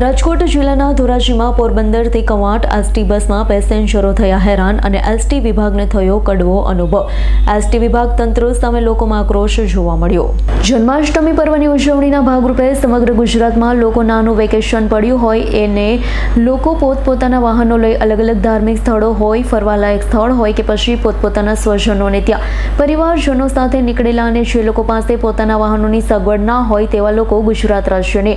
રાજકોટ જિલ્લાના ધોરાજીમાં પોરબંદરથી કવાંટ એસટી બસમાં પેસેન્જરો થયા હેરાન અને એસટી વિભાગને થયો કડવો અનુભવ. એસટી વિભાગ તંત્ર સામે લોકોમાં આક્રોશ જોવા મળ્યો. જન્માષ્ટમી પર્વની ઉજવણીના ભાગરૂપે સમગ્ર ગુજરાતમાં લોકો નાનું વેકેશન પડ્યું હોય એને લોકો પોતપોતાના વાહનો લઈ અલગ અલગ ધાર્મિક સ્થળો હોય, ફરવાલાયક સ્થળ હોય કે પછી પોતપોતાના સ્વજનોને ત્યાં. પરિવારજનો સાથે નીકળેલા અને જે લોકો પાસે પોતાના વાહનોની સગવડ ના હોય તેવા લોકો ગુજરાત રાજ્યને.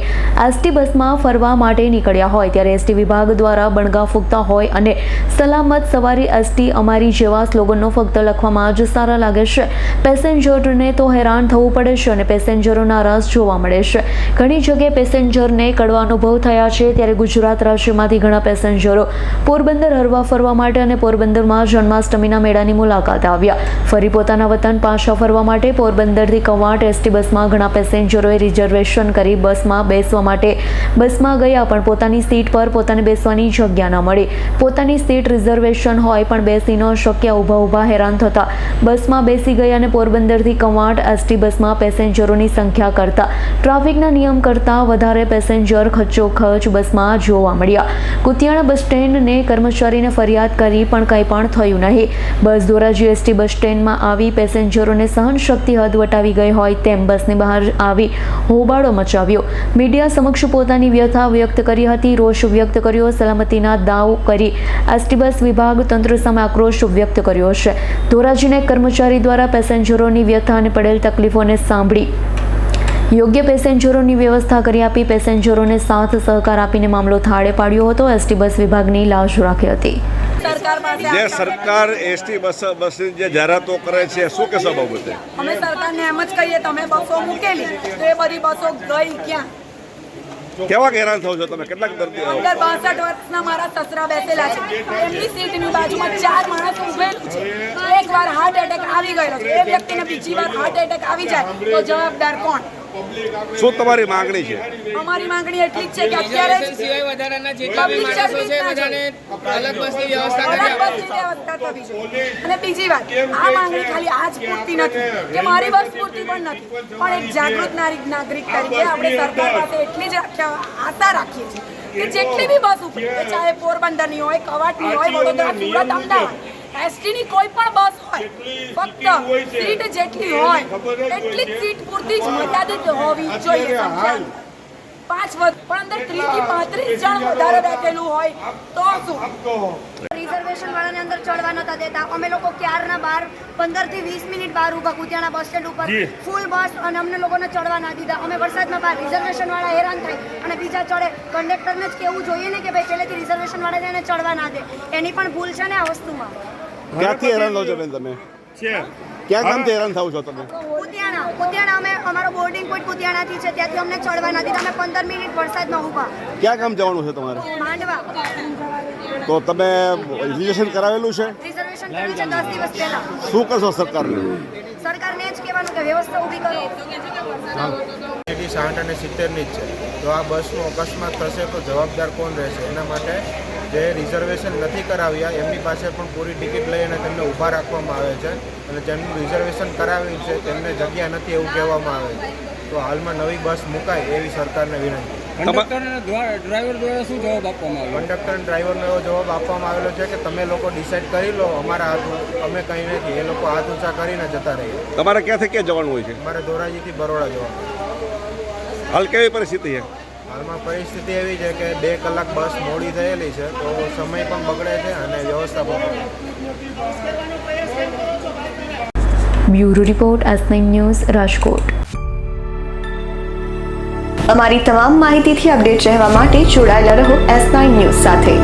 એસટી બસમાં ફરવા માટે નીકળ્યા હોય ત્યારે એસટી વિભાગ દ્વારા બણગા ફૂંકતા હોય અને સલામત સવારી એસટી અમારી જેવા સ્લોગનનો ફક્ત લખવામાં જ સારા લાગે છે. પેસેન્જરને તો હેરાન થવું પડે છે અને પેસેન્જરો નારાજ જોવા મળે છે. ઘણી જગ્યાએ પેસેન્જરને કડવા અનુભવ થયા છે ત્યારે ગુજરાત રાજ્યમાંથી ઘણા પેસેન્જરો પોરબંદર હરવા ફરવા માટે અને પોરબંદરમાં જન્માષ્ટમીના મેળાની મુલાકાત આવ્યા. ફરી પોતાના વતન પાછા ફરવા માટે પોરબંદરથી કવાંટ એસટી બસમાં ઘણા પેસેન્જરોએ રિઝર્વેશન કરી બસમાં બેસવા માટે બસમાં ગયા પણ પોતાની સીટ પર પોતાને બેસવાની જગ્યા ન મળી. પોતાની સીટ રિઝર્વેશન હોય પણ બેસી ન શક્યા ઊભા ઊભા હેરાન થતા. બસમાં બેસી ગયા અને પોરબંદરથી કવાંટ એસટી બસમાં પેસેન્જરોની સંખ્યા કરતાં. ટ્રાફિકના નિયમ કરતાં વધારે પેસેન્જર ખચ્ચોખચ બસમાં જોવા મળ્યા. કુતિયાણા બસ સ્ટેન્ડને કર્મચારીને ફરિયાદ કરી પણ કંઈ પણ થયું નહીં. બસ ધોરાજી એસટી બસ સ્ટેન્ડમાં આવી પેસેન્જરોને સહન શક્તિ હદ વટાવી ગઈ હોય તેમ બસની બહાર આવી હોબાળો મચાવ્યો. મીડિયા સમક્ષ પોતાની વ્યથા વ્યક્ત કરી હતી રોષ વ્યક્ત કર્યો સલામતીના દાવ કરી એસટી બસ વિભાગ તંત્ર સામે આક્રોશ વ્યક્ત કર્યો છે. ધોરાજીના કર્મચારી દ્વારા પેસેન્જરોની વ્યથા અને પડેલ તકલીફોને સાંભળી યોગ્ય પેસેન્જરોની વ્યવસ્થા કરી આપી પેસેન્જરોને સાથ સહકાર આપીને મામલો થાળે પાડ્યો હતો એસટી બસ વિભાગની લાશ રાખી હતી. જે સરકાર એસટી બસ બસની જે જાહેરાતો કરે છે શું કહેશો બાબતે? અમે સરકારને એમ જ કહીએ તમે બસો મૂકેલી તો એ બધી બસો ગઈ ક્યાં? કેવા હેરાન થાવ છો તમે? કેટલાક દર્દી અંદર બાસઠ વર્ષના મારા સસરા બેસેલા છે. એમની સીટની બાજુમાં ચાર માણસ ઉભેલું છે. એક વાર હાર્ટ એટેક આવી ગયેલો છે. એ વ્યક્તિને બીજી વાર હાર્ટ એટેક આવી જાય તો જવાબદાર કોણ? શું તમારી માંગણી છે? અમારી માંગણી એટલી જ છે કે અત્યારે સિવાય વધારાના જેટલા બી માણસો છે બધાને અલગ બસની વ્યવસ્થા કરી વ્યવસ્થા થવી જોઈએ. અને બીજી વાત આ માંગણી ખાલી આજ પૂરતી નથી. કે મારી બસ પૂરતી પણ નથી. પણ એક જાગૃત નાગરિક નાગરિક તરીકે આપણે સરકાર પાસે એટલી જ આશા રાખીએ છીએ કે જેટલી બી બસ ઉપડે ચાહે પોરબંદરની હોય કવાટની હોય વડોદરા સુરત અમદાવાદ એસટીની કોઈ પણ બસ હોય ફક્ત સીટ જેટલી હોય એટલી જ સીટ પૂરતી જ મર્યાદિત હોવી જોઈએ પાંચ પણ અંદર ત્રીસથી પાંત્રીસ જણ વધારે બેઠેલું હોય તો શું? રિઝર્વેશન વાળાને અંદર ચડવા નતા દેતા. અમે લોકો ક્યારના બાર પંદરથી વીસ મિનિટ બહાર ઊભા કુતિયાણા બસ સ્ટેન્ડ ઉપર ફૂલ બસ અને અમને લોકોને ચડવા ના દીધા. અમે વરસાદમાં બહાર રિઝર્વેશન વાળા હેરાન થાય અને બીજા ચડે. કંડક્ટરને જ કેવું જોઈએ ને કે ભાઈ પહેલેથી રિઝર્વેશન વાળા એને ચડવા ના દે. એની પણ ભૂલ છે ને આ વસ્તુમાં. ક્યાંથી હેરાન થાવ છો બેન તમે? ક્યાં ગામથી હેરાન થાવ છો તમે? કુતિયાણા કુતિયાણા અમે અમારો બોર્ડિંગ પોઈન્ટ કુતિયાણાથી છે ત્યાંથી અમને ચડવા નથી તમે અમે પંદર મિનિટ વરસાદમાં ઊભા ક્યાં ગામ જવાનું છે તમારે? માંડવા. તો તમે રિઝર્વેશન કરાવેલું છે? રિઝર્વેશન કર્યું છે દસ દિવસ પહેલા. શું કરશો સરકારને? સરકારને જ કહેવાનું કે વ્યવસ્થા ઊભી કરો. એટી સાઠ અને સિત્તેરની જ છે. તો આ બસનો અકસ્માત થશે તો જવાબદાર કોણ રહેશે? એના માટે જે રિઝર્વેશન નથી કરાવ્યા એમની પાસે પણ પૂરી ટિકિટ લઈ અને તેમને ઊભા રાખવામાં આવે છે અને જેમનું રિઝર્વેશન કરાવ્યું છે તેમને જગ્યા નથી એવું કહેવામાં આવે. છે તો હાલમાં નવી બસ મુકાય એવી સરકારને વિનંતી. ડ્રાઈવર દ્વારા શું જવાબ આપવામાં આવ્યો? કંડક્ટર ડ્રાઈવરનો એવો જવાબ આપવામાં આવેલો છે કે તમે લોકો ડિસાઈડ કરી લો અમારા હાથમાં અમે કંઈ નથી એ લોકો હાથ ઊંચા કરીને જતા રહીએ. તમારે ક્યાંથી ક્યાં જવાનું હોય છે? મારે ધોરાજીથી બરોડા જવાનું. હાલ કેવી પરિસ્થિતિ છે? હાલમાં પરિસ્થિતિ એવી છે કે બે કલાક બસ મોડી થયેલી છે, તો સમય પણ બગડે છે અને વ્યવસ્થા પણ bureau report S news, Rajkot. અમારી તમામ માહિતીથી અપડેટ રહેવા માટે જોડાયેલા રહો એસ નાઇન ન્યૂઝ સાથે.